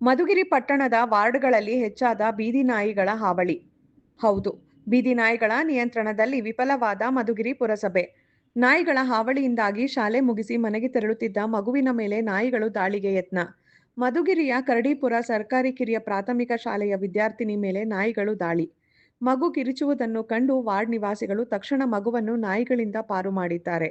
ಮಧುಗಿರಿ ಪಟ್ಟಣದ ವಾರ್ಡ್ಗಳಲ್ಲಿ ಹೆಚ್ಚಾದ ಬೀದಿ ನಾಯಿಗಳ ಹಾವಳಿ. ಹೌದು, ಬೀದಿ ನಾಯಿಗಳ ನಿಯಂತ್ರಣದಲ್ಲಿ ವಿಫಲವಾದ ಮಧುಗಿರಿ ಪುರಸಭೆ. ನಾಯಿಗಳ ಹಾವಳಿಯಿಂದಾಗಿ ಶಾಲೆ ಮುಗಿಸಿ ಮನೆಗೆ ತೆರಳುತ್ತಿದ್ದ ಮಗುವಿನ ಮೇಲೆ ನಾಯಿಗಳು ದಾಳಿಗೆ ಯತ್ನ. ಮಧುಗಿರಿಯ ಕರಡಿಪುರ ಸರ್ಕಾರಿ ಕಿರಿಯ ಪ್ರಾಥಮಿಕ ಶಾಲೆಯ ವಿದ್ಯಾರ್ಥಿನಿ ಮೇಲೆ ನಾಯಿಗಳು ದಾಳಿ. ಮಗು ಕಿರಿಚುವುದನ್ನು ಕಂಡು ವಾರ್ಡ್ ನಿವಾಸಿಗಳು ತಕ್ಷಣ ಮಗುವನ್ನು ನಾಯಿಗಳಿಂದ ಪಾರು ಮಾಡಿದ್ದಾರೆ.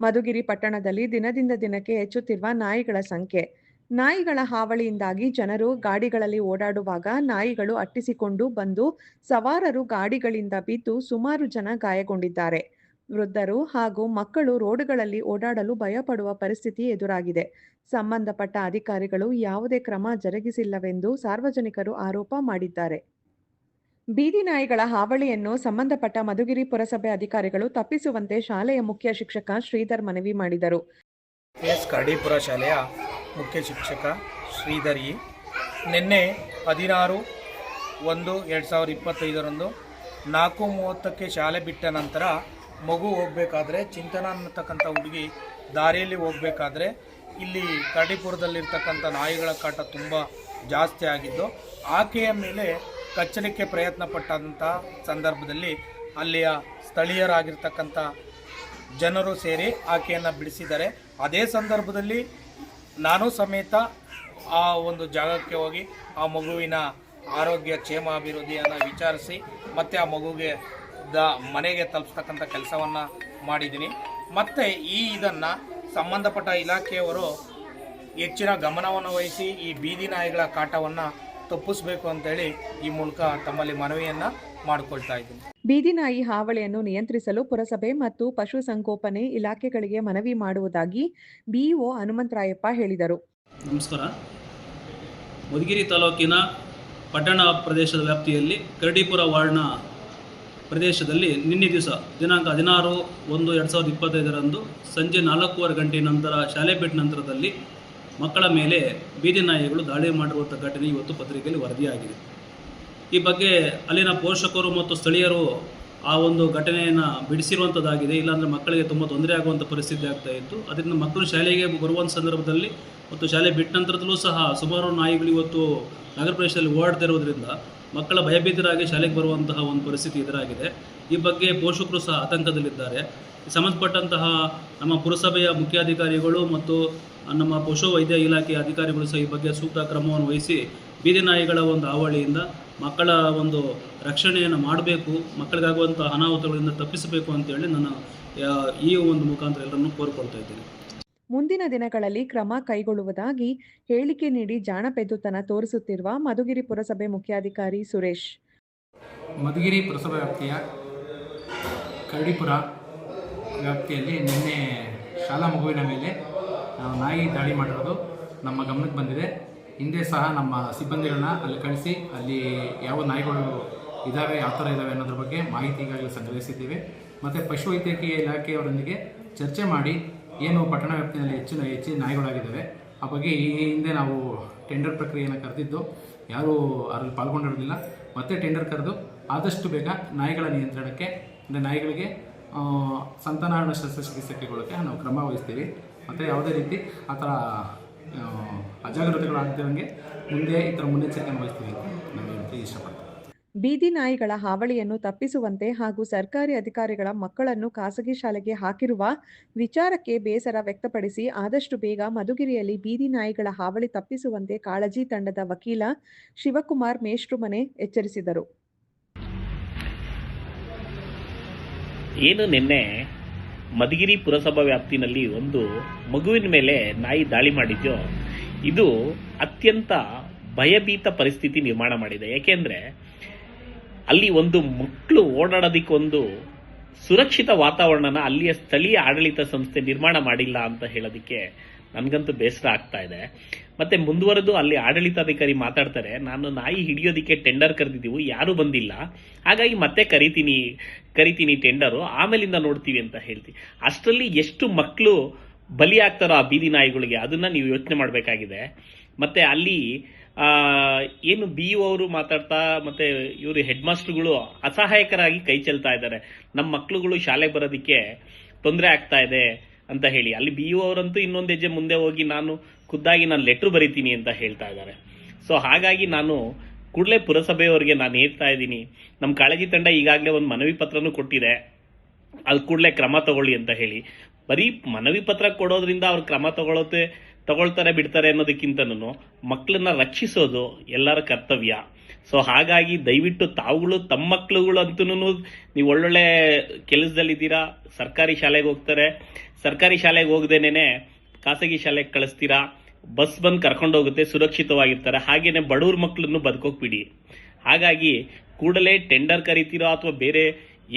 ಮಧುಗಿರಿ ಪಟ್ಟಣದಲ್ಲಿ ದಿನದಿಂದ ದಿನಕ್ಕೆ ಹೆಚ್ಚುತ್ತಿರುವ ನಾಯಿಗಳ ಸಂಖ್ಯೆ. ನಾಯಿಗಳ ಹಾವಳಿಯಿಂದಾಗಿ ಜನರು ಗಾಡಿಗಳಲ್ಲಿ ಓಡಾಡುವಾಗ ನಾಯಿಗಳು ಅಟ್ಟಿಸಿಕೊಂಡು ಬಂದು ಸವಾರರು ಗಾಡಿಗಳಿಂದ ಬಿದ್ದು ಸುಮಾರು ಜನ ಗಾಯಗೊಂಡಿದ್ದಾರೆ. ವೃದ್ಧರು ಹಾಗೂ ಮಕ್ಕಳು ರೋಡ್ಗಳಲ್ಲಿ ಓಡಾಡಲು ಭಯಪಡುವ ಪರಿಸ್ಥಿತಿ ಎದುರಾಗಿದೆ. ಸಂಬಂಧಪಟ್ಟ ಅಧಿಕಾರಿಗಳು ಯಾವುದೇ ಕ್ರಮ ಜರುಗಿಸಿಲ್ಲವೆಂದು ಸಾರ್ವಜನಿಕರು ಆರೋಪ ಮಾಡಿದ್ದಾರೆ. ಬೀದಿ ನಾಯಿಗಳ ಹಾವಳಿಯನ್ನು ಸಂಬಂಧಪಟ್ಟ ಮಧುಗಿರಿ ಪುರಸಭೆ ಅಧಿಕಾರಿಗಳು ತಪ್ಪಿಸುವಂತೆ ಶಾಲೆಯ ಮುಖ್ಯ ಶಿಕ್ಷಕ ಶ್ರೀಧರ್ ಮನವಿ ಮಾಡಿದರು. ಎಸ್ ಕರಡಿಪುರ ಶಾಲೆಯ ಮುಖ್ಯ ಶಿಕ್ಷಕ ಶ್ರೀಧರಿ ನಿನ್ನೆ ಹದಿನಾರು ಒಂದು ಎರಡು ಸಾವಿರದ ಇಪ್ಪತ್ತೈದರಂದು ನಾಲ್ಕು ಮೂವತ್ತಕ್ಕೆ ಶಾಲೆ ಬಿಟ್ಟ ನಂತರ ಮಗು ಹೋಗಬೇಕಾದ್ರೆ ಚಿಂತನ ಅನ್ನತಕ್ಕಂಥ ಹುಡುಗಿ ದಾರಿಯಲ್ಲಿ ಹೋಗಬೇಕಾದ್ರೆ ಇಲ್ಲಿ ಕರಡಿಪುರದಲ್ಲಿರ್ತಕ್ಕಂಥ ನಾಯಿಗಳ ಕಾಟ ತುಂಬ ಜಾಸ್ತಿ ಆಗಿದ್ದು, ಆಕೆಯ ಮೇಲೆ ಕಚ್ಚಲಿಕ್ಕೆ ಪ್ರಯತ್ನ ಪಟ್ಟಂಥ ಸಂದರ್ಭದಲ್ಲಿ ಅಲ್ಲಿಯ ಸ್ಥಳೀಯರಾಗಿರ್ತಕ್ಕಂಥ ಜನರು ಸೇರಿ ಆಕೆಯನ್ನು ಬಿಡಿಸಿದ್ದಾರೆ. ಅದೇ ಸಂದರ್ಭದಲ್ಲಿ ನಾನು ಸಮೇತ ಆ ಒಂದು ಜಾಗಕ್ಕೆ ಹೋಗಿ ಆ ಮಗುವಿನ ಆರೋಗ್ಯ ಕ್ಷೇಮ ಅಭಿವೃದ್ಧಿಯನ್ನು ವಿಚಾರಿಸಿ ಮತ್ತು ಆ ಮಗುಗೆ ದ ಮನೆಗೆ ತಲುಪಿಸ್ತಕ್ಕಂಥ ಕೆಲಸವನ್ನು ಮಾಡಿದ್ದೀನಿ. ಮತ್ತು ಈ ಇದನ್ನು ಸಂಬಂಧಪಟ್ಟ ಇಲಾಖೆಯವರು ಹೆಚ್ಚಿನ ಗಮನವನ್ನು ವಹಿಸಿ ಈ ಬೀದಿ ನಾಯಿಗಳ ಕಾಟವನ್ನು ತಪ್ಪಿಸಬೇಕು ಅಂತೇಳಿ ಈ ಮೂಲಕ ತಮ್ಮಲ್ಲಿ ಮನವಿಯನ್ನು ಮಾಡಿಕೊಳ್ತಾ ಇದ್ದೀನಿ. ಬೀದಿನಾಯಿ ಹಾವಳಿಯನ್ನು ನಿಯಂತ್ರಿಸಲು ಪುರಸಭೆ ಮತ್ತು ಪಶುಸಂಗೋಪನೆ ಇಲಾಖೆಗಳಿಗೆ ಮನವಿ ಮಾಡುವುದಾಗಿ ಬಿಇಒ ಹನುಮಂತರಾಯಪ್ಪ ಹೇಳಿದರು. ನಮಸ್ಕಾರ. ಮಧುಗಿರಿ ತಾಲೂಕಿನ ಪಟ್ಟಣ ಪ್ರದೇಶದ ವ್ಯಾಪ್ತಿಯಲ್ಲಿ ಕರಡಿಪುರ ವಾರ್ಡ್ನ ಪ್ರದೇಶದಲ್ಲಿ ನಿನ್ನೆ ದಿವಸ ದಿನಾಂಕ ಹದಿನಾರು ಒಂದು ಎರಡು ಸಾವಿರದ ಇಪ್ಪತ್ತೈದರಂದು ಸಂಜೆ ನಾಲ್ಕೂವರೆ ಗಂಟೆ ನಂತರ ಶಾಲೆ ಬಿಟ್ಟ ನಂತರದಲ್ಲಿ ಮಕ್ಕಳ ಮೇಲೆ ಬೀದಿ ನಾಯಿಗಳು ದಾಳಿ ಮಾಡಿರುವಂಥ ಘಟನೆ ಇವತ್ತು ಪತ್ರಿಕೆಯಲ್ಲಿ ವರದಿಯಾಗಿದೆ. ಈ ಬಗ್ಗೆ ಅಲ್ಲಿನ ಪೋಷಕರು ಮತ್ತು ಸ್ಥಳೀಯರು ಆ ಒಂದು ಘಟನೆಯನ್ನು ಬಿಡಿಸಿರುವಂಥದ್ದಾಗಿದೆ. ಇಲ್ಲಾಂದರೆ ಮಕ್ಕಳಿಗೆ ತುಂಬ ತೊಂದರೆ ಆಗುವಂಥ ಪರಿಸ್ಥಿತಿ ಆಗ್ತಾ ಇತ್ತು. ಅದರಿಂದ ಮಕ್ಕಳು ಶಾಲೆಗೆ ಬರುವಂಥ ಸಂದರ್ಭದಲ್ಲಿ ಮತ್ತು ಶಾಲೆ ಬಿಟ್ಟ ನಂತರದಲ್ಲೂ ಸಹ ಸುಮಾರು ನಾಯಿಗಳು ಇವತ್ತು ನಗರ ಪ್ರದೇಶದಲ್ಲಿ ಓಡಾಡ್ತಿರೋದ್ರಿಂದ ಮಕ್ಕಳ ಭಯಭೀತರಾಗಿ ಶಾಲೆಗೆ ಬರುವಂತಹ ಒಂದು ಪರಿಸ್ಥಿತಿ ಎದುರಾಗಿದೆ. ಈ ಬಗ್ಗೆ ಪೋಷಕರು ಸಹ ಆತಂಕದಲ್ಲಿದ್ದಾರೆ. ಸಂಬಂಧಪಟ್ಟಂತಹ ನಮ್ಮ ಪುರಸಭೆಯ ಮುಖ್ಯಾಧಿಕಾರಿಗಳು ಮತ್ತು ನಮ್ಮ ಪಶು ವೈದ್ಯ ಇಲಾಖೆಯ ಅಧಿಕಾರಿಗಳು ಸಹ ಈ ಬಗ್ಗೆ ಸೂಕ್ತ ಕ್ರಮವನ್ನು ವಹಿಸಿ ಬೀದಿ ನಾಯಿಗಳ ಒಂದು ಹಾವಳಿಯಿಂದ ಮಕ್ಕಳ ಒಂದು ರಕ್ಷಣೆಯನ್ನು ಮಾಡಬೇಕು ಮಕ್ಕಳಿಗಾಗುವಂಥ ಅನಾಹುತಗಳಿಂದ ತಪ್ಪಿಸಬೇಕು ಅಂತೇಳಿ ನನ್ನ ಆ, ಈ ಒಂದು ಮುಖಾಂತರ ಎಲ್ಲರನ್ನು ಕೋರಿಕೊಳ್ತಾ ಇದ್ದೀನಿ. ಮುಂದಿನ ದಿನಗಳಲ್ಲಿ ಕ್ರಮ ಕೈಗೊಳ್ಳುವುದಾಗಿ ಹೇಳಿಕೆ ನೀಡಿ ಜಾಣಪೆದ್ದುತನ ತೋರಿಸುತ್ತಿರುವ ಮಧುಗಿರಿ ಪುರಸಭೆ ಮುಖ್ಯಾಧಿಕಾರಿ ಸುರೇಶ್. ಮಧುಗಿರಿ ಪುರಸಭೆ ವ್ಯಾಪ್ತಿಯ ಕರಡಿಪುರ ವ್ಯಾಪ್ತಿಯಲ್ಲಿ ನಿನ್ನೆ ಶಾಲಾ ಮಗುವಿನ ಮೇಲೆ ನಾಯಿ ದಾಳಿ ಮಾಡಿರೋದು ನಮ್ಮ ಗಮನಕ್ಕೆ ಬಂದಿದೆ. ಹಿಂದೆ ಸಹ ನಮ್ಮ ಸಿಬ್ಬಂದಿಗಳನ್ನ ಅಲ್ಲಿ ಕಳಿಸಿ, ಅಲ್ಲಿ ಯಾವ ನಾಯಿಗಳು ಇದ್ದಾವೆ ಯಾವ ಥರ ಇದ್ದಾವೆ ಅನ್ನೋದ್ರ ಬಗ್ಗೆ ಮಾಹಿತಿ ಈಗಾಗಲೇ ಸಂಗ್ರಹಿಸಿದ್ದೀವಿ. ಮತ್ತು ಪಶುವೈದ್ಯಕೀಯ ಇಲಾಖೆಯವರೊಂದಿಗೆ ಚರ್ಚೆ ಮಾಡಿ ಏನು ಪಟ್ಟಣ ವ್ಯಾಪ್ತಿಯಲ್ಲಿ ಹೆಚ್ಚಿನ ಹೆಚ್ಚಿನ ನಾಯಿಗಳಾಗಿದ್ದಾವೆ, ಆ ಬಗ್ಗೆ ಈ ಹಿಂದೆ ನಾವು ಟೆಂಡರ್ ಪ್ರಕ್ರಿಯೆಯನ್ನು ಕರೆದಿದ್ದು, ಯಾರೂ ಅದರಲ್ಲಿ ಪಾಲ್ಗೊಂಡಿರಲಿಲ್ಲ ಮತ್ತೆ ಟೆಂಡರ್ ಕರೆದು ಆದಷ್ಟು ಬೇಗ ನಾಯಿಗಳ ನಿಯಂತ್ರಣಕ್ಕೆ, ಅಂದರೆ ನಾಯಿಗಳಿಗೆ ಸಂತಾನ ಸಂತಾನಹರಣ ಶಸ್ತ್ರಚಿಕಿತ್ಸೆ ಕೈಗೊಳ್ಳೋಕ್ಕೆ ನಾವು ಕ್ರಮ ವಹಿಸ್ತೀವಿ. ಮತ್ತು ಯಾವುದೇ ರೀತಿ ಆ ಥರ ಅಜಾಗ್ರತೆಗಳಾಗ್ತಿರಂಗೆ ಮುಂದೆ ಈ ಥರ ಮುನ್ನೆಚ್ಚರಿಕೆ ವಹಿಸ್ತೀವಿ ಅಂತ ನಾನು ಹೇಳಕ್ಕೆ ಇಷ್ಟಪಡ್ತೀನಿ. ಬೀದಿ ನಾಯಿಗಳ ಹಾವಳಿಯನ್ನು ತಪ್ಪಿಸುವಂತೆ ಹಾಗೂ ಸರ್ಕಾರಿ ಅಧಿಕಾರಿಗಳ ಮಕ್ಕಳನ್ನು ಖಾಸಗಿ ಶಾಲೆಗೆ ಹಾಕಿರುವ ವಿಚಾರಕ್ಕೆ ಬೇಸರ ವ್ಯಕ್ತಪಡಿಸಿ ಆದಷ್ಟು ಬೇಗ ಮಧುಗಿರಿಯಲ್ಲಿ ಬೀದಿ ನಾಯಿಗಳ ಹಾವಳಿ ತಪ್ಪಿಸುವಂತೆ ಕಾಳಜಿ ತಂಡದ ವಕೀಲ ಶಿವಕುಮಾರ್ ಮೇಷ್ಟ್ರುಮನೆ ಎಚ್ಚರಿಸಿದರು. ಏನು ನಿನ್ನೆ ಮಧುಗಿರಿ ಪುರಸಭಾ ವ್ಯಾಪ್ತಿನಲ್ಲಿ ಒಂದು ಮಗುವಿನ ಮೇಲೆ ನಾಯಿ ದಾಳಿ ಮಾಡಿದ್ಯೋ, ಇದು ಅತ್ಯಂತ ಭಯಭೀತ ಪರಿಸ್ಥಿತಿ ನಿರ್ಮಾಣ ಮಾಡಿದೆ. ಯಾಕೆಂದ್ರೆ, ಅಲ್ಲಿ ಒಂದು ಮಕ್ಕಳು ಓಡಾಡೋದಿಕ್ಕೊಂದು ಸುರಕ್ಷಿತ ವಾತಾವರಣನ ಅಲ್ಲಿಯ ಸ್ಥಳೀಯ ಆಡಳಿತ ಸಂಸ್ಥೆ ನಿರ್ಮಾಣ ಮಾಡಿಲ್ಲ ಅಂತ ಹೇಳೋದಕ್ಕೆ ನನಗಂತೂ ಬೇಸರ ಆಗ್ತಾ ಇದೆ. ಮತ್ತೆ ಮುಂದುವರೆದು ಅಲ್ಲಿ ಆಡಳಿತಾಧಿಕಾರಿ ಮಾತಾಡ್ತಾರೆ, ನಾನು ನಾಯಿ ಹಿಡಿಯೋದಕ್ಕೆ ಟೆಂಡರ್ ಕರೆದಿದ್ದೀವಿ, ಯಾರೂ ಬಂದಿಲ್ಲ. ಹಾಗಾಗಿ ಮತ್ತೆ ಕರಿತೀನಿ ಕರಿತೀನಿ ಟೆಂಡರು ಆಮೇಲಿಂದ ನೋಡ್ತೀವಿ ಅಂತ ಹೇಳ್ತೀವಿ ಅಷ್ಟರಲ್ಲಿ ಎಷ್ಟು ಮಕ್ಕಳು ಬಲಿ ಆಗ್ತಾರೋ ಆ ಬೀದಿ ನಾಯಿಗಳಿಗೆ, ಅದನ್ನ ನೀವು ಯೋಚನೆ ಮಾಡಬೇಕಾಗಿದೆ. ಮತ್ತೆ ಅಲ್ಲಿ ಏನು ಬಿ ಅವರು ಮಾತಾಡ್ತಾ, ಮತ್ತೆ ಇವರು ಹೆಡ್ ಮಾಸ್ಟರ್ಗಳು ಅಸಹಾಯಕರಾಗಿ ಕೈ ಚೆಲ್ತಾ ಇದ್ದಾರೆ. ನಮ್ಮ ಮಕ್ಕಳುಗಳು ಶಾಲೆಗೆ ಬರೋದಕ್ಕೆ ತೊಂದರೆ ಆಗ್ತಾ ಇದೆ. ಅಂತ ಹೇಳಿ. ಅಲ್ಲಿ ಬಿ ಅವರಂತೂ ಇನ್ನೊಂದು ಹೆಜ್ಜೆ ಮುಂದೆ ಹೋಗಿ ನಾನು ಖುದ್ದಾಗಿ ನಾನು ಲೆಟ್ರ್ ಬರಿತೀನಿ ಅಂತ ಹೇಳ್ತಾ ಇದ್ದಾರೆ. ಸೊ ಹಾಗಾಗಿ ನಾನು ಕೂಡಲೇ ಪುರಸಭೆಯವರಿಗೆ ನಾನು ಹೇಳ್ತಾ ಇದ್ದೀನಿ. ನಮ್ಮ ಕಾಳಜಿ ತಂಡ ಈಗಾಗಲೇ ಒಂದು ಮನವಿ ಪತ್ರನೂ ಕೊಟ್ಟಿದೆ. ಅದು ಕೂಡಲೇ ಕ್ರಮ ತಗೊಳ್ಳಿ ಅಂತ ಹೇಳಿ. ಬರೀ ಮನವಿ ಪತ್ರ ಕೊಡೋದ್ರಿಂದ ಅವ್ರು ಕ್ರಮ ತಗೊಳತ್ತೆ, ತಗೊಳ್ತಾರೆ, ಬಿಡ್ತಾರೆ ಅನ್ನೋದಕ್ಕಿಂತನೂ ಮಕ್ಕಳನ್ನ ರಕ್ಷಿಸೋದು ಎಲ್ಲರ ಕರ್ತವ್ಯ. ಸೊ ಹಾಗಾಗಿ ದಯವಿಟ್ಟು ತಾವುಗಳು ತಮ್ಮ ಮಕ್ಕಳುಗಳು ಅಂತೂ ನೀವು ಒಳ್ಳೊಳ್ಳೆ ಕೆಲಸದಲ್ಲಿದ್ದೀರಾ, ಸರ್ಕಾರಿ ಶಾಲೆಗೆ ಹೋಗ್ತಾರೆ ಸರ್ಕಾರಿ ಶಾಲೆಗೆ ಹೋಗದೇನೆ ಖಾಸಗಿ ಶಾಲೆಗೆ ಕಳಿಸ್ತೀರಾ? ಬಸ್ ಬಂದು ಕರ್ಕೊಂಡು ಹೋಗುತ್ತೆ, ಸುರಕ್ಷಿತವಾಗಿರ್ತಾರೆ. ಹಾಗೇನೆ ಬಡವ್ರ ಮಕ್ಕಳನ್ನು ಬದುಕೋಗ್ಬಿಡಿ ಹಾಗಾಗಿ ಕೂಡಲೇ ಟೆಂಡರ್ ಕರಿತೀರೋ ಅಥವಾ ಬೇರೆ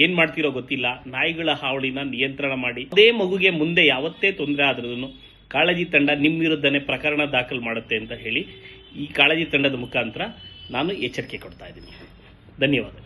ಏನ್ ಮಾಡ್ತಿರೋ ಗೊತ್ತಿಲ್ಲ. ನಾಯಿಗಳ ಹಾವಳಿನ ನಿಯಂತ್ರಣ ಮಾಡಿ. ಅದೇ ಮಗುಗೆ ಮುಂದೆ ಯಾವತ್ತೇ ತೊಂದರೆ ಆದ್ರೂ ಕಾಳಜಿ ತಂಡ ನಿಮ್ಮ ವಿರುದ್ಧನೇ ಪ್ರಕರಣ ದಾಖಲು ಮಾಡುತ್ತೆ ಅಂತ ಹೇಳಿ ಈ ಕಾಳಜಿ ತಂಡದ ಮುಖಾಂತರ ನಾನು ಎಚ್ಚರಿಕೆ ಕೊಡ್ತಾ ಇದ್ದೀನಿ. ಧನ್ಯವಾದ.